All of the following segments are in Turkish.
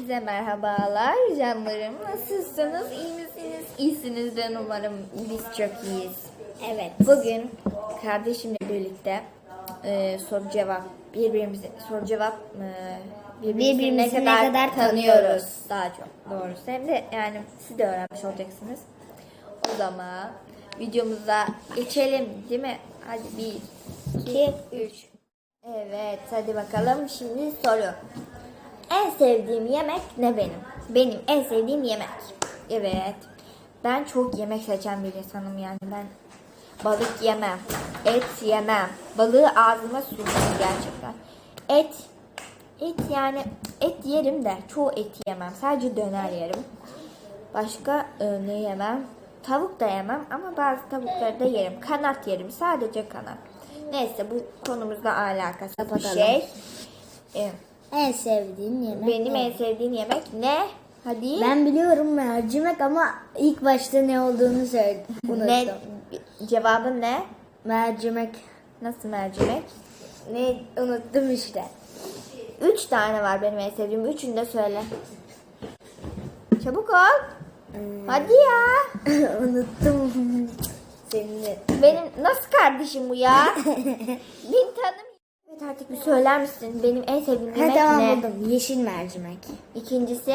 Herkese merhabalar canlarım. Nasılsınız? İyi misiniz? İyisinizdir umarım. Biz çok iyiyiz. Evet. Bugün kardeşimle birlikte e, soru cevap birbirimize soru cevap e, birbirimizi, Birbirimizi ne kadar tanıyoruz. Daha çok doğrusu. Hem de yani siz de öğrenmiş olacaksınız. O zaman videomuza geçelim değil mi? Hadi bir, iki, üç. Evet hadi bakalım şimdi soru. En sevdiğim yemek ne benim? Benim en sevdiğim yemek. Evet. Ben çok yemek seçen bir insanım yani. Ben balık yemem. Et yemem. Balığı ağzıma sürmem gerçekten. Et et yani et yerim de çoğu et yemem. Sadece döner yerim. Başka e, ne yemem? Tavuk da yemem ama bazı tavukları da yerim. Kanat yerim. Sadece kanat. Neyse bu konumuzla alakası bir şey. E, En sevdiğim yemek. benim ne? en sevdiğim yemek ne? Hadi. Ben biliyorum mercimek ama ilk başta ne olduğunu söyledim. Unuttum. ne? Cevabın ne? Mercimek. Nasıl mercimek? Ne unuttum işte. Üç tane var benim en sevdiğim. Üçünü de söyle. Çabuk ol. Hadi ya. unuttum. Seninle. Benim nasıl kardeşim bu ya? Bin tanım. Bir söyler misin? Benim en sevdiğim yemek tamam ne? buldum. Yeşil mercimek. İkincisi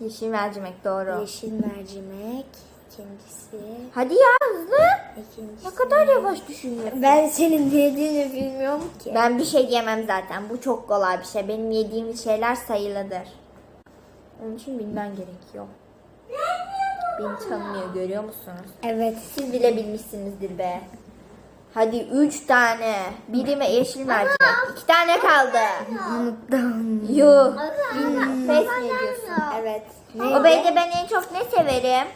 yeşil mercimek doğru. Yeşil mercimek. İkincisi. Hadi ya hızlı. İkincisi. Ne kadar yavaş düşünüyorsun. Ben senin ne yediğini bilmiyorum ki. Ben bir şey yemem zaten. Bu çok kolay bir şey. Benim yediğim şeyler sayılıdır. Onun için bilmen gerekiyor. Beni tanımıyor görüyor musunuz? Evet. Siz bile bilmişsinizdir be. Hadi üç tane. Biri mi yeşil mercimek. İki tane kaldı. Unuttum. Yuh. Pes mi ediyorsun? Evet. O beyde ben en çok ne severim?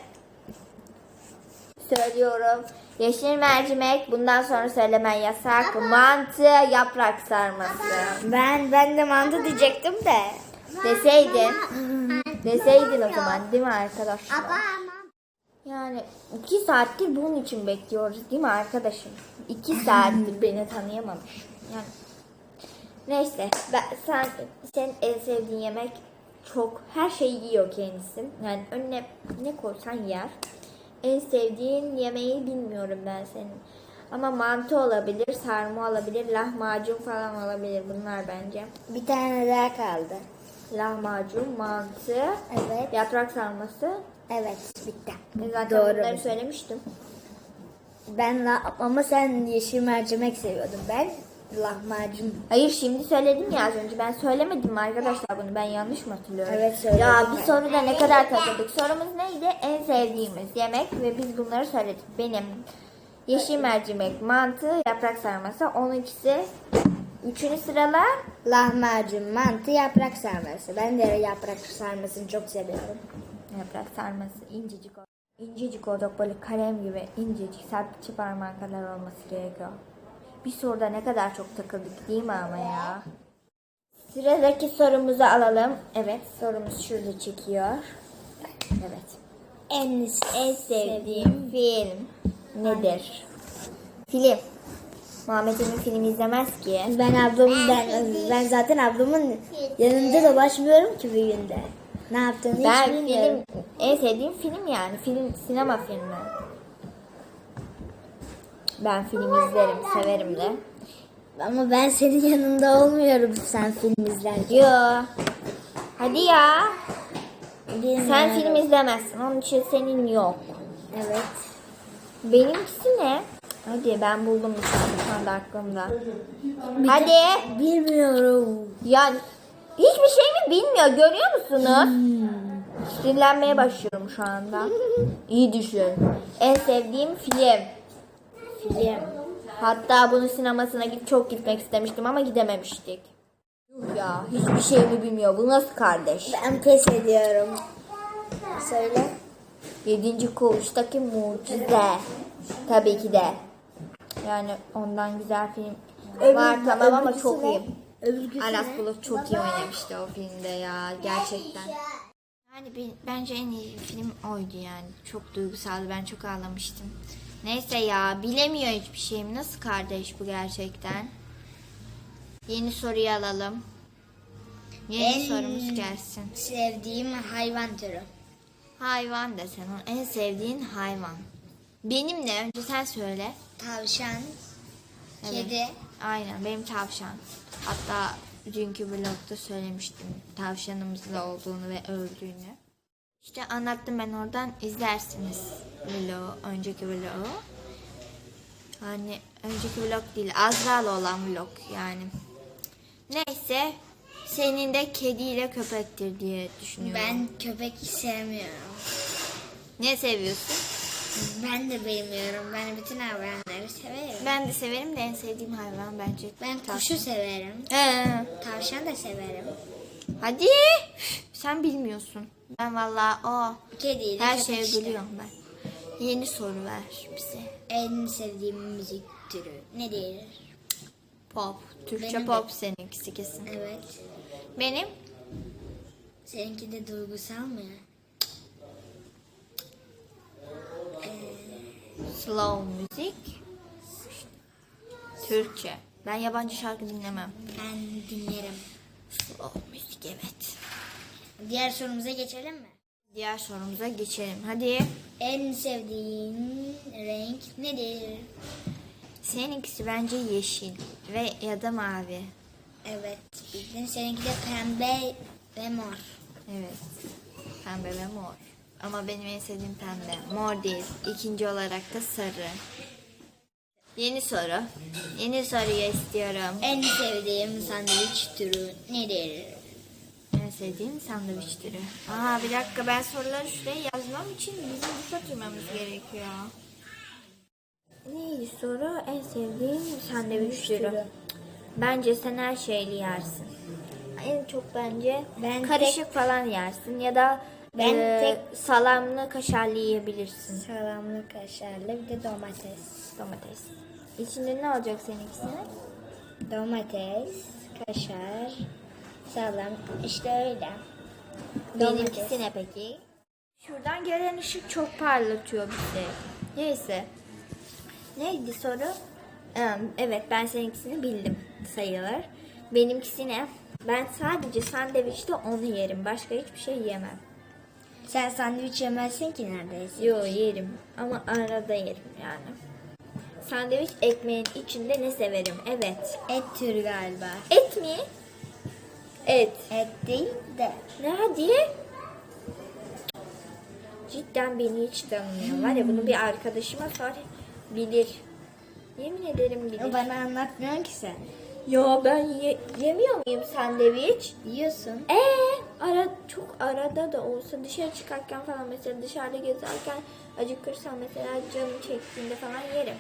Söylüyorum. Yeşil mercimek. Bundan sonra söylemen yasak. Mantı, yaprak sarması. Ben ben de mantı diyecektim de. Deseydin. Deseydin o zaman değil mi arkadaşlar? Yani iki saattir bunun için bekliyoruz değil mi arkadaşım? İki saattir beni tanıyamamış. Yani neyse ben, sen senin en sevdiğin yemek çok her şeyi yiyor kendisi. Yani önüne ne koysan yer. En sevdiğin yemeği bilmiyorum ben senin. Ama mantı olabilir, sarma olabilir, lahmacun falan olabilir bunlar bence. Bir tane daha kaldı. Lahmacun, mantı, Evet. yaprak sarması. Evet bitti. Zaten Doğru. bunları söylemiştim. Ben la ama sen yeşil mercimek seviyordun. Ben lahmacun. Hayır şimdi söyledim ya az önce. Ben söylemedim mi arkadaşlar bunu? Ben yanlış mı hatırlıyorum? Evet, söyledin. Ya bir soruda ne kadar takıldık. Sorumuz neydi? En sevdiğimiz yemek ve biz bunları söyledik. Benim yeşil mercimek, mantı, yaprak sarması. Onunkisi üçünü sırala. Lahmacun, mantı, yaprak sarması. Ben de yaprak sarmasını çok seviyorum. Yaprak sarması incecik. İncecik olacak böyle kalem gibi incecik sertçe parmağı kadar olması gerekiyor. Bir soruda ne kadar çok takıldık değil mi ama ya? Sıradaki sorumuzu alalım. Evet sorumuz şurada çekiyor. Evet. En, En sevdiğim film nedir? Film. Muhammed Emin film izlemez ki. Ben ablamın ben ben zaten ablamın yanında dolaşmıyorum ki bir günde. Ne yaptığını Ben hiç bilmiyorum. film en sevdiğim film yani film sinema filmi. Ben film izlerim, severim de. Ama ben senin yanında olmuyorum sen film izlerken. Yo. Hadi ya. Bilmiyorum. Sen film izlemezsin. Onun için senin yok. Evet. Benimkisi ne? Hadi ben buldum şu an, şu anda aklımda. Hadi. Bilmiyorum. Yani hiçbir şey mi bilmiyor görüyor musunuz? Sinirlenmeye başlıyorum şu anda. İyi düşün. En sevdiğim film. Film. Hatta bunu sinemasına git çok gitmek istemiştim ama gidememiştik. Yuh ya hiçbir şey mi bilmiyor. Bu nasıl kardeş? Ben pes ediyorum. Söyle. Yedinci koğuştaki mucize. Tabii ki de. Yani ondan güzel film var Öbür- tamam ama çok iyi. Öbürküsü Aras? Bulut çok iyi oynamıştı o filmde ya gerçekten. Yani bence en iyi film oydu yani. Çok duygusaldı. Ben çok ağlamıştım. Neyse ya bilemiyor hiçbir şeyim. Nasıl kardeş bu gerçekten? Yeni soruyu alalım. Yeni En- sorumuz gelsin. Sevdiğim hayvan türü. Hayvan desen en sevdiğin hayvan. Benim ne? Önce sen söyle. Tavşan, Evet. kedi, Aynen benim tavşan. Hatta dünkü vlogda söylemiştim tavşanımızın olduğunu ve öldüğünü. İşte anlattım ben oradan izlersiniz vlogu, önceki vlogu. Hani önceki vlog değil Azra'la olan vlog yani. Neyse senin de kediyle köpektir diye düşünüyorum. Ben köpek sevmiyorum. Ne seviyorsun? Ben de bilmiyorum. Ben bütün hayvanları severim. Ben de severim de en sevdiğim hayvan bence. Ben kuşu severim. Ee, Tavşan da severim. hadi. Sen bilmiyorsun. Ben vallahi o Kediyle her şeye işte. gülüyorum ben. Yeni soru ver bize. En sevdiğim müzik türü nedir? Pop. Türkçe Benim de. pop seninkisi kesin. Evet. Benim Seninki de duygusal mı? Slow müzik. Türkçe. Ben yabancı şarkı dinlemem. Ben dinlerim. Slow müzik evet. Diğer sorumuza geçelim mi? Diğer sorumuza geçelim. Hadi. En sevdiğin renk nedir? Seninkisi bence yeşil ve ya da mavi. Evet bildin. Seninki de pembe ve mor. Evet. Pembe ve mor. Ama benim en sevdiğim pembe. Mor değil. İkinci olarak da sarı. Yeni soru. Yeni soruyu istiyorum. En sevdiğim sandviç türü nedir? En sevdiğim sandviç türü. Aa bir dakika ben soruları şuraya yazmam için bizim bu oturmamız gerekiyor. Neydi soru? En sevdiğim sandviç türü. Bence sen her şeyli yersin. En çok bence Ben karışık falan yersin ya da Ben e, tek- salamlı kaşarlı yiyebilirsin. Salamlı kaşarlı bir de domates. Domates. İçinde ne olacak seninkisine? Domates, kaşar, salam işte öyle. Benimkisi ne peki? Şuradan gelen ışık çok parlatıyor bizi. Neyse. Neydi soru? Ee, Evet ben seninkisini bildim sayılır. Benimkisi ne? Ben sadece sandviçte onu yerim. Başka hiçbir şey yemem. Sen sandviç yemezsin ki neredeyse. Yo yerim ama arada yerim yani. Sandviç ekmeğin içinde ne severim? Evet. Et türü galiba. Et mi? Et. Et değil de. Ne hadi? Cidden beni hiç tanımıyor. Var ya bunu bir arkadaşıma sor bilir. Yemin ederim bilir. Bana anlatmıyorsun ki sen. Ya ben ye- yemiyor muyum sandviç? Yiyorsun. Ee, ara çok arada da olsa dışarı çıkarken falan mesela dışarıda gezerken acıkırsam mesela canım çektiğinde falan yerim.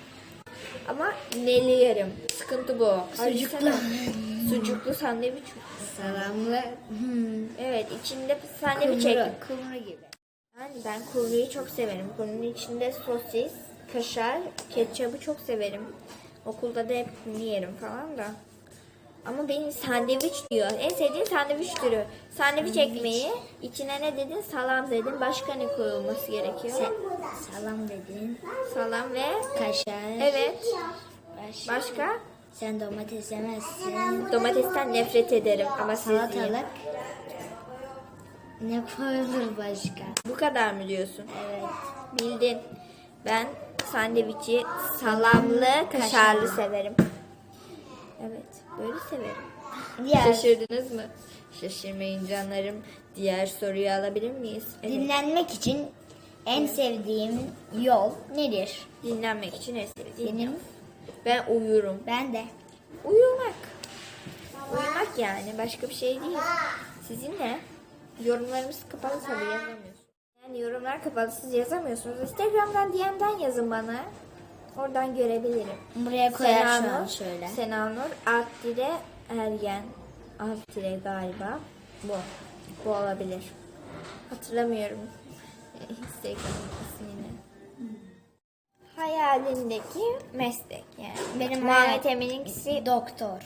Ama neli yerim. Sıkıntı bu. Sucuklu. Sucuklu sandviç. Salamlı. Hmm. Evet içinde sandviç ekmek. Kumru gibi. Yani ben kumruyu çok severim. Kumrunun içinde sosis, kaşar, ketçabı çok severim. Okulda da hep yerim falan da. Ama benim sandviç diyor. En sevdiğim sandviç türü. Sandviç ekmeği, içine ne dedin? Salam dedin. Başka ne koyulması gerekiyor? Salam dedin. Salam ve... Kaşar. Evet. Başka. Başka? Sen domates yemezsin. Domatesten nefret ederim ama siz yiyin. Salatalık. Ne koyulur başka? Bu kadar mı diyorsun? Evet. Bildin. Ben sandviçi salamlı, Kaşarlı. severim. Evet, böyle severim. Diğer Şaşırdınız mı? Şaşırmayın canlarım. Diğer soruyu alabilir miyiz? Evet. dinlenmek için en sevdiğim yol nedir? Dinlenmek için en sevdiğim. Benim Ben uyurum. ben de. Uyumak. Uyumak yani başka bir şey değil. Sizin ne? Yorumlarımız kapalı tabii yazamıyorsunuz. Yani yorumlar kapalı siz yazamıyorsunuz. Instagram'dan DM'den yazın bana. Oradan görebilirim. Buraya koyar şu an Senanur, şöyle. Senanur alt dire ergen alt dire galiba. Bu. Bu olabilir. Hatırlamıyorum. Instagram ismini. Hayalindeki meslek yani. Benim Muhammed hayal- Emin'inkisi Doktor.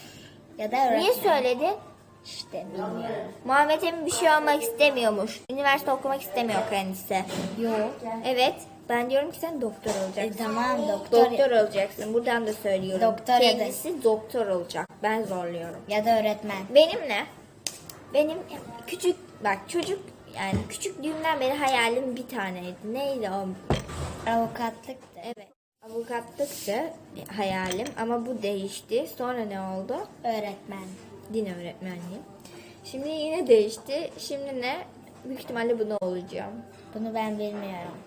Ya da öğretmen. Niye söyledin? İşte bilmiyorum. Muhammed Emin bir şey olmak istemiyormuş. Üniversite okumak istemiyor kendisi. Yok. Evet. Ben diyorum ki sen doktor E, olacaksın. tamam doktor. Doktor olacaksın. Buradan da söylüyorum. Doktor ya da- Kendisi doktor olacak. Ben zorluyorum. Ya da öğretmen. Benim ne? benim küçük bak çocuk yani küçüklüğümden beri hayalim bir taneydi. Neydi o? Avukatlık da. Evet. Avukatlıktı hayalim ama bu değişti. Sonra ne oldu? Öğretmen. Din öğretmenliği. Şimdi yine değişti. Şimdi ne? Büyük ihtimalle bunu olacağım. Bunu ben bilmiyorum.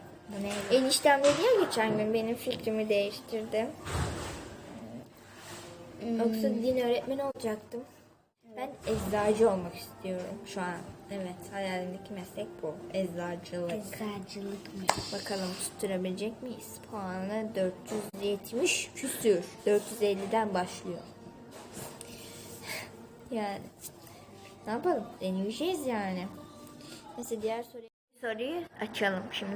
Eniştem dedi ya geçen gün benim fikrimi değiştirdi. Yoksa din öğretmeni olacaktım. Ben eczacı olmak istiyorum şu an. Evet hayalimdeki meslek bu. Eczacılık. Eczacılıkmış. Bakalım tutturabilecek miyiz? Puanı 470 küsür. 450'den başlıyor. Yani ne yapalım? Deneyeceğiz yani. Neyse diğer soruyu, soruyu açalım şimdi.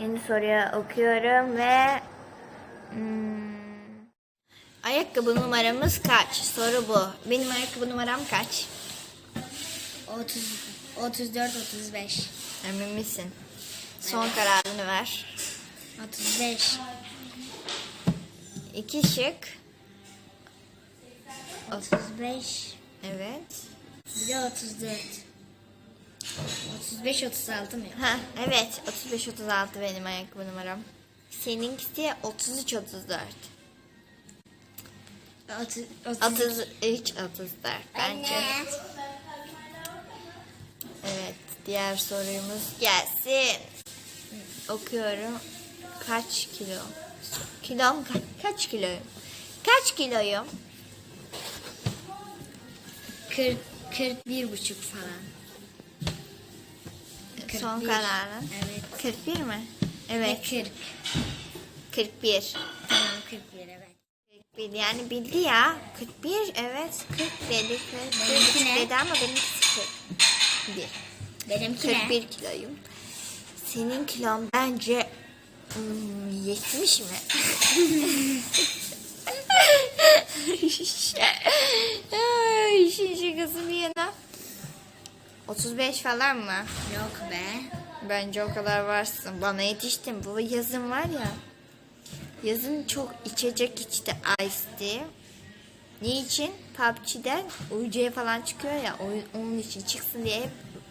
Yeni soruyu okuyorum ve hmm, ayakkabı numaramız kaç? Soru bu. Benim ayakkabı numaram kaç? 30, 34, 35. Emin misin? Son kararını ver. 35. İki şık. 35. Evet. Bir de 34. 35, 36 mı? Ha evet 35 36 benim ayakkabı numaram. Seninkisi 33 34. 30, 33 34 bence. Evet diğer sorumuz gelsin. Okuyorum. Kaç kilo? Kilom ka- kaç kiloyum? Kaç kiloyum? 40, 41 buçuk falan. Son 41. kararın. Evet. 41 mi? Evet. Evet 40. 41. Tamam 41 evet. 41 yani bildi ya. 41 evet 40 dedi. 41 Benimki ne? dedi ama benimkisi 41. Benimki ne? 41 kiloyum. Senin kilon bence hmm, 70 mi? Ay, İşin şakası bir yana. 35 falan mı? Yok be. Bence o kadar varsın. Bana yetiştin. Bu yazın var ya. Yazın çok içecek içti Ice tea. Niçin? PUBG'den UC falan çıkıyor ya. o- Onun için çıksın diye hep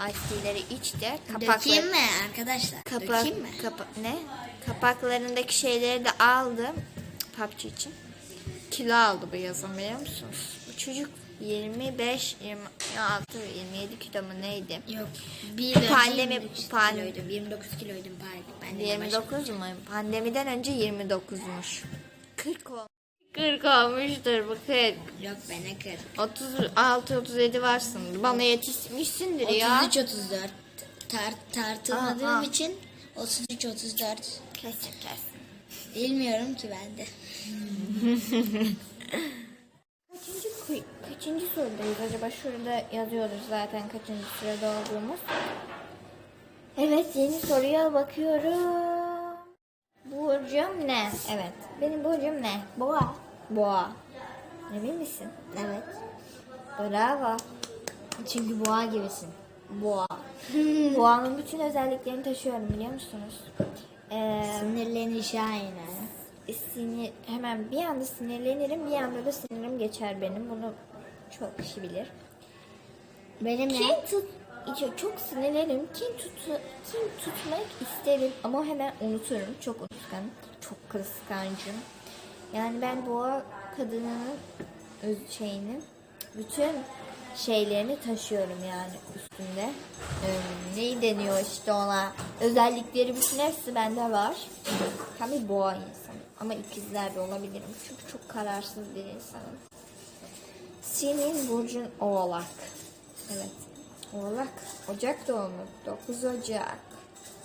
Ice tea'leri içti. Dökeyim mi arkadaşlar? Kapak, Dökeyim mi? kapa- ne? Kapaklarındaki şeyleri de aldım. PUBG için. Kilo aldı bu yazın biliyor musunuz? Bu çocuk 25, 26, 27 kilo mu neydi? Yok. Bir Pandemi- 29 pan- kiloydum. 29 kiloydum pardon. Ben de 29 mu? Pandemiden önce 29'muş. 40 ol. 40 olmuştur bu 40. Yok be ne 40. 36 37 varsın. Bana yetişmişsindir ya. 33 34 tar tartılmadığım Aha. için 33 34 Kesin kesin. bilmiyorum ki ben de. Sorudayız acaba? Şurada yazıyordur zaten kaçıncı sırada olduğumuz. Evet yeni soruya bakıyorum. Burcum ne? Evet. Benim burcum ne? Boğa. Boğa. Emin misin? Evet. Bravo. Çünkü boğa gibisin. Boğa. Boğanın bütün özelliklerini taşıyorum biliyor musunuz? Ee, Sinirlenişi aynı. sinir, hemen bir anda sinirlenirim bir anda da sinirim geçer benim. Bunu çok kişi bilir. Benim Kin ne? tut çok- sinirlenirim. Kin tut kin tutmak isterim ama hemen unuturum. Çok unutkanım. Çok kıskancım. Yani ben boğa kadınının öz şeyini bütün şeylerini taşıyorum yani üstünde. Ee, neyi deniyor işte ona? Özellikleri bütün hepsi bende var. Tam bir boğa insanım. Ama ikizler de olabilirim. Çünkü çok kararsız bir insanım. Senin burcun oğlak. Evet. Oğlak. Ocak doğumlu. 9 Ocak.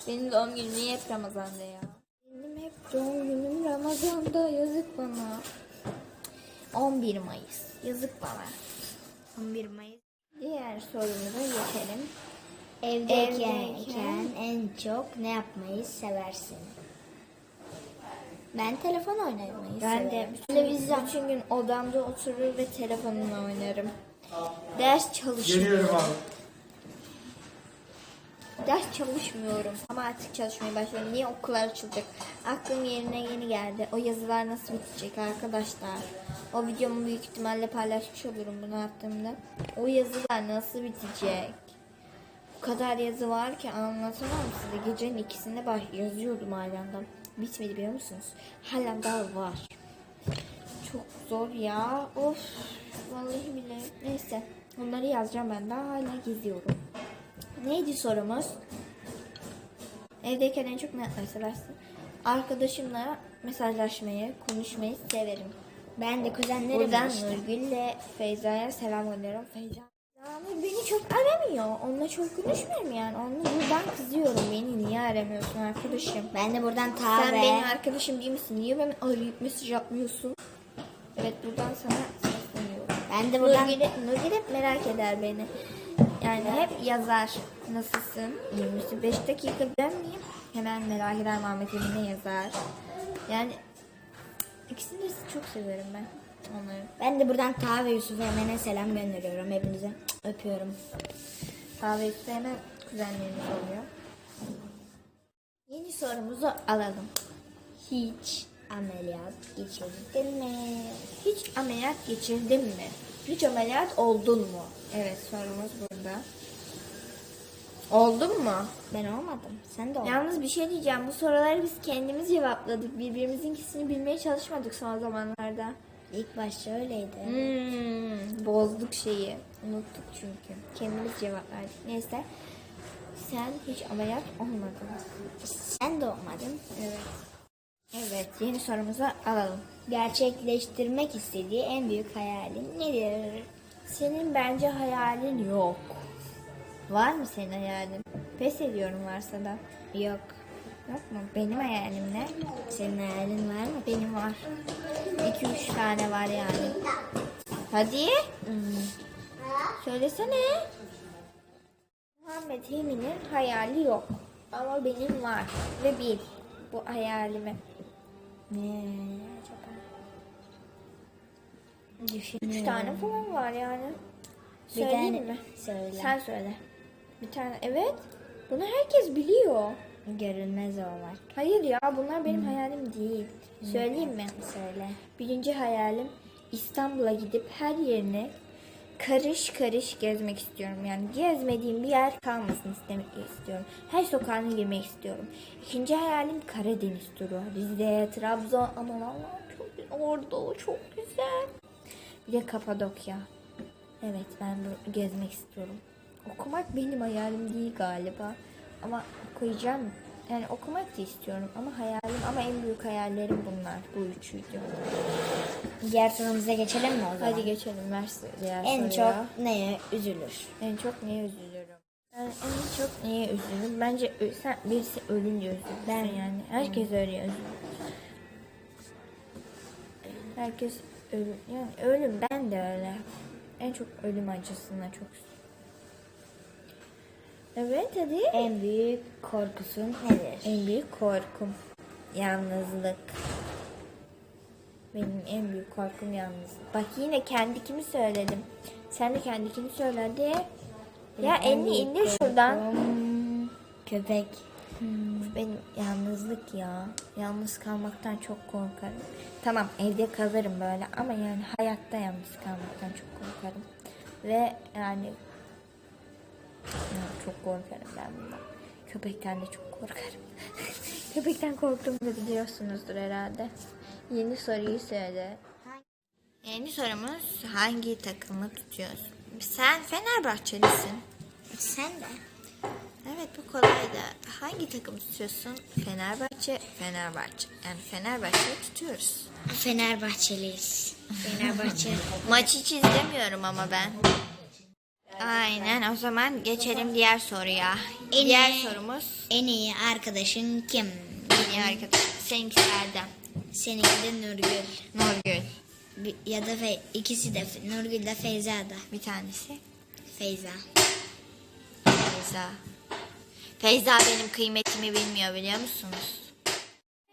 Benim doğum günüm niye hep Ramazan'da ya? Benim hep doğum günüm Ramazan'da. Yazık bana. 11 Mayıs. Yazık bana. 11 Mayıs. Diğer sorumuza geçelim. Evdeyken Evdeyken en çok ne yapmayı seversin? Ben telefon oynamayı Ben de severim. televizyon bütün gün odamda oturur ve telefonumla oynarım. Ders çalışırım. Geliyorum abi. Ders çalışmıyorum ama artık çalışmaya başladım. Niye okullar açılacak? Aklım yerine yeni geldi. O yazılar nasıl bitecek arkadaşlar? O videomu büyük ihtimalle paylaşmış olurum bunu attığımda. O yazılar nasıl bitecek? Bu kadar yazı var ki anlatamam size. Gecenin ikisinde baş yazıyordum da. Bitmedi biliyor musunuz? Hala daha var. Çok zor ya. Of. Vallahi bile. Neyse. Onları yazacağım ben daha hala geziyorum. Neydi sorumuz? Evdeyken en çok ne yapmayı seversin? Arkadaşımla mesajlaşmayı, konuşmayı severim. Ben de kuzenlerim Buradan işte. Nurgül'le Feyza'ya selam gönderiyorum. Feyza yani beni çok aramıyor. Onunla çok konuşmuyorum yani. Onu buradan kızıyorum. Beni niye aramıyorsun arkadaşım? Ben de buradan ta Sen benim arkadaşım değil misin? Niye beni arayıp mesaj atmıyorsun? Evet buradan sana sesleniyorum. ben de buradan Nurgül, Nurgül hep merak eder beni. Yani hep yazar. Nasılsın? İyi misin? 5 dakika dönmeyeyim. Hemen merak eder Muhammed Emin'e yazar. Yani ikisini de çok seviyorum ben. Onları. ben de buradan ta ve Yusuf Emen'e selam gönderiyorum hepinize. Öpüyorum. Kahve üstü hemen kuzenlerimiz oluyor. Yeni sorumuzu alalım. Hiç ameliyat geçirdin mi? Hiç ameliyat geçirdin mi? Hiç ameliyat oldun mu? Evet sorumuz burada. Oldun mu? Ben olmadım. Sen de olmadın. Yalnız bir şey diyeceğim. Bu soruları biz kendimiz cevapladık. Birbirimizinkisini bilmeye çalışmadık son zamanlarda. İlk başta öyleydi. Hmm, bozduk şeyi. Unuttuk çünkü. Kendimiz cevap verdik. Neyse. Sen hiç ameliyat olmadın. Sen de olmadın. Evet. Evet. Yeni sorumuzu alalım. Gerçekleştirmek istediği en büyük hayalin nedir? Senin bence hayalin yok. Var mı senin hayalin? Pes ediyorum varsa da. Yok. Yok mu? Benim hayalim ne? Senin hayalin var mı? Benim var. 2-3 tane var yani. Hadi. Söylesene. Muhammed Emin'in hayali yok. Ama benim var. Ve bil bu hayalimi. Ne acaba? Üç Düşünüyorum. tane falan var yani. Söyleyeyim mi? söyle. Sen söyle. Bir tane. Evet. Bunu herkes biliyor. Görünmez olmak. Hayır ya bunlar benim hayalim değil. Söyleyeyim mi? Söyle. Birinci hayalim İstanbul'a gidip her yerini karış karış gezmek istiyorum. Yani gezmediğim bir yer kalmasın istemek istiyorum. Her sokağına girmek istiyorum. İkinci hayalim Karadeniz turu. Rize, Trabzon. Aman Allah'ım çok güzel. Ordu çok güzel. Bir de Kapadokya. Evet ben bu gezmek istiyorum. Okumak benim hayalim değil galiba. Ama okuyacağım. Yani okumak da istiyorum ama hayalim ama en büyük hayallerim bunlar. Bu üçüydü. Diğer sorumuza geçelim mi o zaman? Hadi geçelim ver diğer En soruya. çok neye üzülür? En çok neye üzülüyorum? Ben en çok neye üzülürüm? Bence ö- sen birisi ölünce üzülürsün Ben- yani. Herkes öyle üzülür. Herkes ölüm. Yani ölüm ben de öyle. En çok ölüm acısına çok üzülüyorum. Evet hadi. En büyük korkusun nedir? En büyük korkum yalnızlık. Benim en büyük korkum yalnızlık. Bak yine kendikimi söyledim. Sen de kendikini söyle hadi. Ya elini indir şuradan. Köpek. Benim yalnızlık ya. Yalnız kalmaktan çok korkarım. Tamam evde kalırım böyle ama yani hayatta yalnız kalmaktan çok korkarım. Ve yani ya çok korkarım ben bundan. Köpekten de çok korkarım. Köpekten korktuğumu da biliyorsunuzdur herhalde. Yeni soruyu söyle. Yeni sorumuz hangi takımı tutuyorsun? Sen Fenerbahçelisin. Sen de. Evet bu kolaydı. Hangi takım tutuyorsun? Fenerbahçe, Fenerbahçe. Yani Fenerbahçe'yi tutuyoruz. Fenerbahçeliyiz. Fenerbahçe. Maç hiç izlemiyorum ama ben. Aynen o zaman geçelim diğer soruya. En diğer iyi- sorumuz en iyi arkadaşın kim? en iyi arkadaş. Seninkisi Erdem. Seninki de Nurgül. Nurgül. Bir- Ya da Fe- ikisi de Nurgül de Feyza da. Bir tanesi. Feyza. Feyza. Feyza benim kıymetimi bilmiyor biliyor musunuz?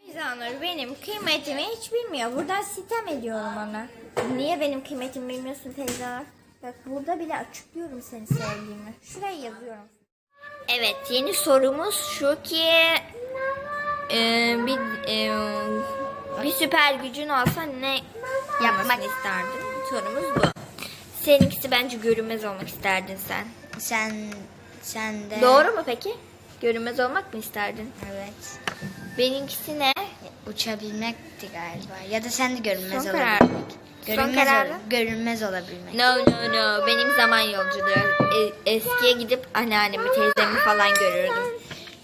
Feyza Nur benim kıymetimi hiç bilmiyor. Buradan sitem ediyorum ona. Niye benim kıymetimi bilmiyorsun Feyza? Bak burada bile açıklıyorum seni sevdiğimi. Şuraya yazıyorum. Evet yeni sorumuz şu ki e, bir e, bir süper gücün olsa ne yapmak isterdin? Sorumuz bu. Seninkisi bence görünmez olmak isterdin sen. Sen sen de Doğru mu peki? Görünmez olmak mı isterdin? Evet. Benimkisi ne? Uçabilmekti galiba. Ya da sen de görünmez Son karar. Son Görünmez, kararı? ol- görünmez olabilmek. No no no benim zaman yolculuğu. E- eskiye gidip anneannemi teyzemi falan görürdüm.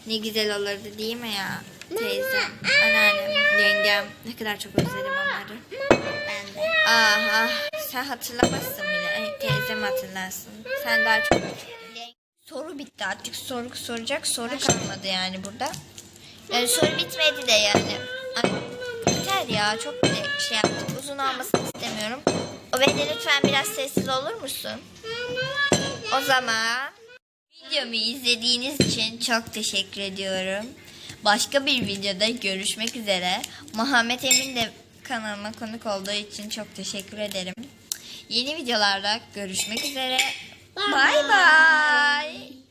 Ne güzel olurdu değil mi ya? Teyzem, anneannem, yengem. Ne kadar çok özledim onları. Ben de. Ah ah sen hatırlamazsın bile. Teyzem hatırlarsın. Sen daha çok Soru bitti artık soru soracak soru kalmadı yani burada. Yani soru bitmedi de yani. Ay, Yeter ya çok bile şey yaptık. Uzun olmasını istemiyorum. O beni lütfen biraz sessiz olur musun? O zaman videomu izlediğiniz için çok teşekkür ediyorum. Başka bir videoda görüşmek üzere. Muhammed Emin de kanalıma konuk olduğu için çok teşekkür ederim. Yeni videolarda görüşmek üzere. Bye bye.